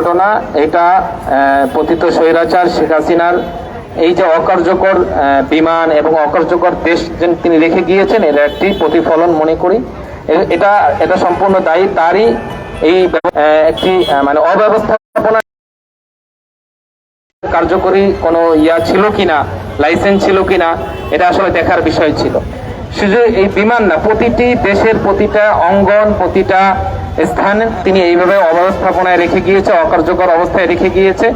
ঘটনা, এটা পতিত স্বৈরাচার শেখ হাসিনার এই যে অকার্যকর বিমান এবং অকার্যকর দেশ তিনি রেখে গিয়েছেন, এর একটি প্রতিফলন মনে করি। এটা এটা সম্পূর্ণ দায়ী, তারই এই একটি মানে অব্যবস্থাপনা কার্যকরী কোনো ইয়া ছিল কিনা, লাইসেন্স ছিল কিনা, এটা আসলে দেখার বিষয় ছিল। শুধু এই বিমান না, প্রতিটি দেশের প্রতিটা অঙ্গন, প্রতিটা স্থান তিনি এইভাবে অব্যবস্থাপনায় রেখে গিয়েছে, অকার্যকর অবস্থায় রেখে গিয়েছে।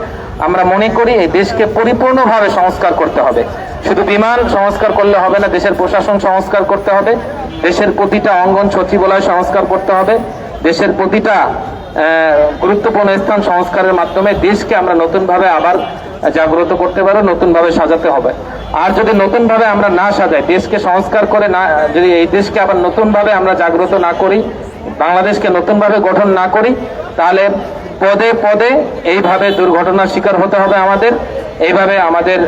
আমরা মনে করি এই দেশকে পরিপূর্ণভাবে সংস্কার করতে হবে। শুধু বিমান সংস্কার করলে হবে না, দেশের প্রশাসন সংস্কার করতে হবে, দেশের প্রতিটা অঙ্গন সচিবালয় সংস্কার করতে হবে, দেশের প্রতিটা গুরুত্বপূর্ণ স্থান সংস্কারের মাধ্যমে দেশকে আমরা নতুনভাবে আবার জাগ্রত করতে পারব নতুনভাবে সাজাতে হবে। আর যদি নতুনভাবে আমরা না সাজাই, দেশকে সংস্কার করে না, যদি এই দেশকে আবার নতুনভাবে আমরা জাগ্রত না করি, বাংলাদেশকে নতুনভাবে গঠন না করি, তাহলে পদে পদে এইভাবে দুর্ঘটনার শিকার হতে হবে আমাদের, এইভাবে আমাদের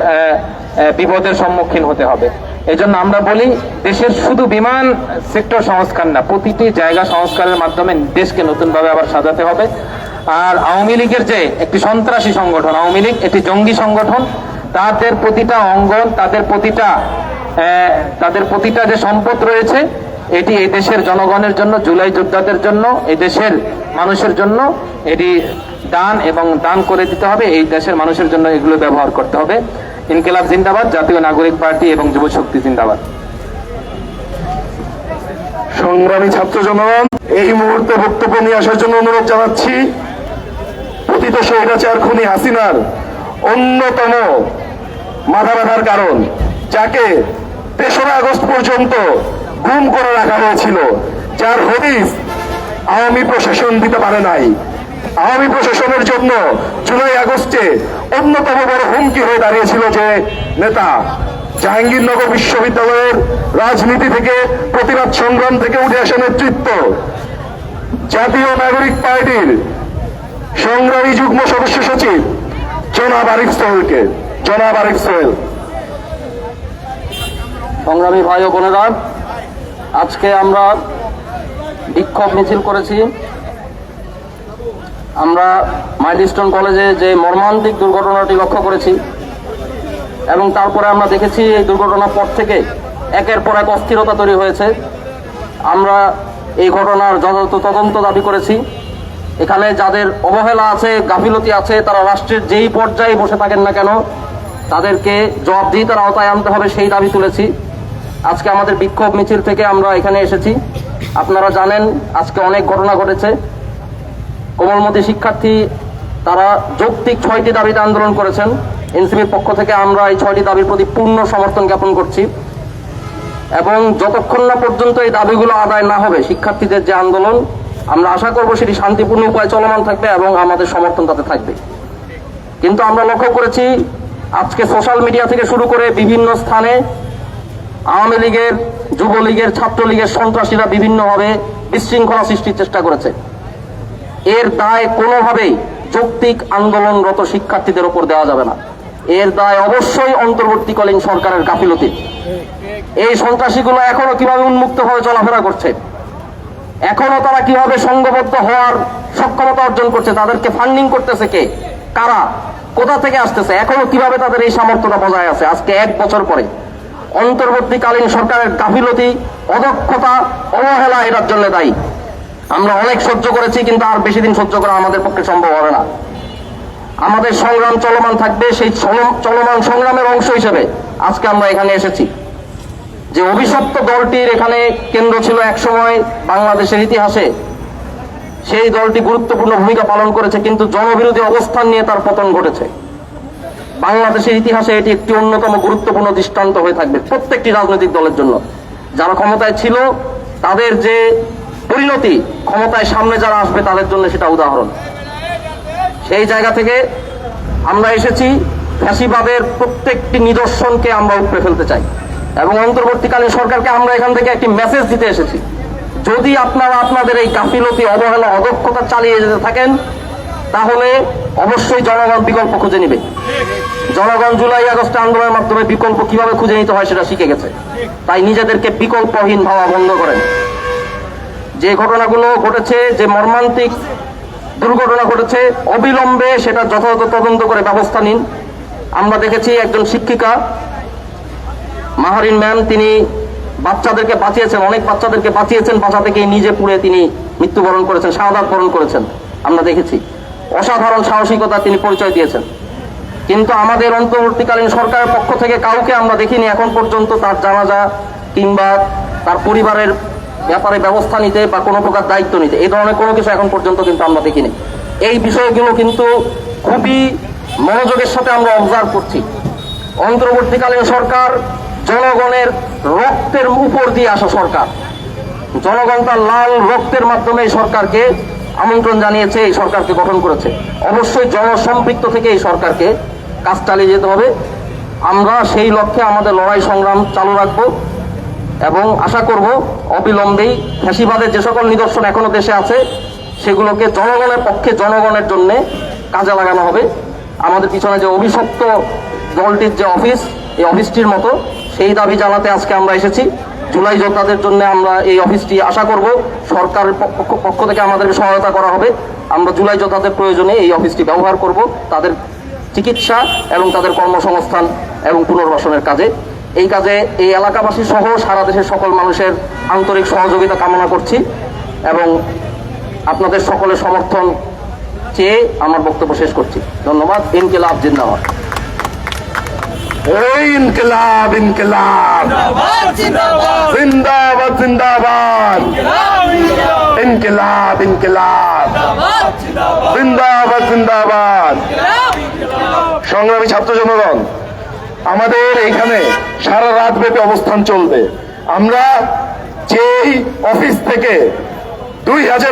বিপদের সম্মুখীন হতে হবে। এই জন্য আমরা বলি, দেশের শুধু বিমান সেক্টর সংস্কার না, প্রতিটি জায়গা সংস্কারের মাধ্যমে দেশকে নতুনভাবে আবার সাজাতে হবে। আর আওয়ামী লীগের যে একটি সন্ত্রাসী সংগঠন, আওয়ামী লীগ একটি জঙ্গি সংগঠন, তাদের প্রতিটা অঙ্গন, তাদের প্রতিটা তাদের প্রতিটা যে সম্পদ রয়েছে, এটি এই দেশের জনগণের জন্য, জুলাই যোদ্ধাদের জন্য এই দেশের মানুষের জন্য, এটি দান এবং দান করে দিতে হবে, এই দেশের মানুষের জন্য এগুলো ব্যবহার করতে হবে। ইনকিলাব জিন্দাবাদ, জাতীয় নাগরিক পার্টি এবং যুব শক্তি জিন্দাবাদ। সংগ্রামী ছাত্র জনগণ, এই মুহূর্তে বক্তব্য নিয়ে আসার জন্য অনুরোধ জানাচ্ছি। পতিত স্বৈরাচার খুনি হাসিনার অন্যতম মাথা ব্যথার কারণ, যাকে তেসরা আগস্ট পর্যন্ত গুম করে রাখা হয়েছিল, যার হদিস আওয়ামী প্রশাসন দিতে পারে নাই। আওয়ামী প্রশাসনের জন্য জুলাই আগস্টে অন্যতম বড় হুমকি হয়ে দাঁড়িয়েছিল যে নেতা জাহাঙ্গীরনগর বিশ্ববিদ্যালয়ের রাজনীতি থেকে প্রতিবাদ সংগ্রাম থেকে উঠে আসা নেতৃত্ব জাতীয় নাগরিক পার্টির সংগ্রামী যুগ্ম সদস্য সচিব জনাব আরিফ সোহেলকে। জনাব আরিফ সোহেল। সংগ্রামী ভাই ও বোনেরা, আজকে আমরা বিক্ষোভ মিছিল করেছি। আমরা মাইলস্টোন কলেজে যে মর্মান্তিক দুর্ঘটনাটি লক্ষ্য করেছি এবং তারপরে আমরা দেখেছি এই দুর্ঘটনার পর থেকে একের পর এক অস্থিরতা তৈরি হয়েছে। আমরা এই ঘটনার যথাযথ তদন্ত দাবি করেছি। এখানে যাদের অবহেলা আছে, গাফিলতি আছে, তারা রাষ্ট্রের যেই পর্যায়ে বসে থাকেন না কেন, তাদেরকে জবাবদিহিতার আওতায় আনতে হবে, সেই দাবি তুলেছি। আজকে আমাদের বিক্ষোভ মিছিল থেকে আমরা এখানে এসেছি। আপনারা জানেন, আজকে অনেক ঘটনা ঘটেছে। কোমলমতি শিক্ষার্থী, তারা যৌক্তিক ছয়টি দাবিতে আন্দোলন করেছেন। এনসিপির পক্ষ থেকে আমরা এই ছয়টি দাবির প্রতি পূর্ণ সমর্থন জ্ঞাপন করছি। এবং যতক্ষণ না পর্যন্ত এই দাবিগুলো আদায় না হবে, শিক্ষার্থীদের যে আন্দোলন আমরা আশা করব সেটি শান্তিপূর্ণ উপায়ে চলমান থাকবে এবং আমাদের সমর্থন তাতে থাকবে। কিন্তু আমরা লক্ষ্য করেছি, আজকে সোশ্যাল মিডিয়া থেকে শুরু করে বিভিন্ন স্থানে আওয়ামী লীগের, যুবলীগের, ছাত্রলীগের সন্ত্রাসীরা বিভিন্নভাবে বিশৃঙ্খলা সৃষ্টির চেষ্টা করেছে। এর দায় কোনোভাবেই যৌক্তিক আন্দোলনরত শিক্ষার্থীদের ওপর দেওয়া যাবে না। এর দায় অবশ্যই অন্তর্বর্তীকালীন সরকারের গাফিলতি এই সন্ত্রাসীগুলো এখনও কীভাবে উন্মুক্তভাবে চলাফেরা করছে? এখনও তারা কীভাবে সংঘবদ্ধ হওয়ার সক্ষমতা অর্জন করছে, তাদেরকে ফান্ডিং করতেছে কে? কারা? কোথা থেকে আসতেছে? এখনও কীভাবে তাদের এই সামর্থ্যটা বজায় আছে? আজকে এক বছর পরে। অন্তর্বর্তীকালীন সরকারের গাফিলতি, অদক্ষতা, অবহেলা এটার জন্য দায়ী। আমরা অনেক সহ্য করেছি, কিন্তু আর বেশি দিন সহ্য করা আমাদের পক্ষে সম্ভব হবে না। আমাদের সংগ্রাম চলমান থাকবে, সেই চলমান সংগ্রামের অংশ হিসেবে আজকে আমরা এখানে এসেছি। যে অভিশপ্ত দলটির এখানে কেন্দ্র ছিল একসময় বাংলাদেশের ইতিহাসে, সেই দলটি গুরুত্বপূর্ণ ভূমিকা পালন করেছে, কিন্তু জনবিরোধী অবস্থান নিয়ে তার পতন ঘটেছে। বাংলাদেশের ইতিহাসে এটি একটি অন্যতম গুরুত্বপূর্ণ দৃষ্টান্ত হয়ে থাকবে প্রত্যেকটি রাজনৈতিক দলের জন্য। যারা ক্ষমতায় ছিল, তাদের যে পরিণতি, ক্ষমতায় সামনে যারা আসবে তাদের জন্য সেটা উদাহরণ। সেই জায়গা থেকে আমরা এসেছি, ফ্যাসিবাদের প্রত্যেকটি নিদর্শনকে আমরা উপড়ে ফেলতে চাই। এবং অন্তর্বর্তীকালীন সরকারকে আমরা এখান থেকে একটি মেসেজ দিতে এসেছি। যদি আপনারা আপনাদের এই গাফিলতি, অবহেলা, অদক্ষতা চালিয়ে যেতে থাকেন, তাহলে অবশ্যই জনগণ বিকল্প খুঁজে নিবে। জনগণ জুলাই আগস্ট আন্দোলনের মাধ্যমে বিকল্প কীভাবে খুঁজে নিতে হয় সেটা শিখে গেছে। তাই নিজেদেরকে বিকল্পহীন ভাবা বন্ধ করেন। যে ঘটনাগুলো ঘটেছে, যে মর্মান্তিক দুর্ঘটনা ঘটেছে, অবিলম্বে সেটা যথাযথ তদন্ত করে ব্যবস্থা নিন। আমরা দেখেছি একজন শিক্ষিকা মাহারিন ম্যাম, তিনি বাচ্চাদেরকে বাঁচিয়েছেন অনেক বাচ্চাদেরকে বাঁচিয়েছেন বাঁচা থেকে নিজে পুড়ে তিনি মৃত্যুবরণ করেছেন, শাহাদাত বরণ করেছেন, আমরা দেখেছি। অসাধারণ সাহসিকতা তিনি পরিচয় দিয়েছেন। কিন্তু আমাদের অন্তর্বর্তীকালীন সরকারের পক্ষ থেকে কাউকে আমরা দেখিনি, এখন পর্যন্ত তার জানাজা কিংবা তার পরিবারের ব্যাপারে ব্যবস্থা নিতে বা কোনো প্রকার দায়িত্ব নিতে এই ধরনের কোনো কিছু এখন পর্যন্ত কিন্তু আমরা দেখিনি। এই বিষয়গুলো কিন্তু খুবই মনোযোগের সাথে আমরা অবজার্ভ করছি। অন্তর্বর্তীকালীন সরকার জনগণের রক্তের উপর দিয়ে আসা সরকার। জনগণ তার লাল রক্তের মাধ্যমে এই সরকারকে আমন্ত্রণ জানিয়েছে, এই সরকারকে গঠন করেছে। অবশ্যই জনসম্পৃক্ত থেকে এই সরকারকে কাজ চালিয়ে যেতে হবে। আমরা সেই লক্ষ্যে আমাদের লড়াই সংগ্রাম চালু রাখব এবং আশা করব অবিলম্বেই ফ্যাসিবাদের যে সকল নিদর্শন এখনও দেশে আছে, সেগুলোকে জনগণের পক্ষে জনগণের জন্য কাজে লাগানো হবে। আমাদের পিছনে যে অভিশপ্ত দলটির যে অফিস, এই অফিসটির মতো সেই দাবি জানাতে আজকে আমরা এসেছি। জুলাই যোদ্ধাদের জন্য আমরা এই অফিসটি আশা করব, সরকারের পক্ষ- থেকে আমাদেরকে সহায়তা করা হবে। আমরা জুলাই যোদ্ধাদের প্রয়োজনে এই অফিসটি ব্যবহার করব, তাদের চিকিৎসা এবং তাদের কর্মসংস্থান এবং পুনর্বাসনের কাজে। এই কাজে এই এলাকাবাসী সহ সারা দেশের সকল মানুষের আন্তরিক সহযোগিতা কামনা করছি এবং আপনাদের সকলের সমর্থন চেয়ে আমার বক্তব্য শেষ করছি। ধন্যবাদ। ইনকিলাব জিন্দাবাদ। ইনকিলাব ইনকিলাব। জিন্দাবাদ জিন্দাবাদ। ইনকিলাব ইনকিলাব। জিন্দাবাদ জিন্দাবাদ। সংগ্রামী ছাত্র জনগণ আমাদের এখানে সারা রাত ব্যাপী অবস্থান চলবে। আমরা যেই অফিস থেকে দুই হাজার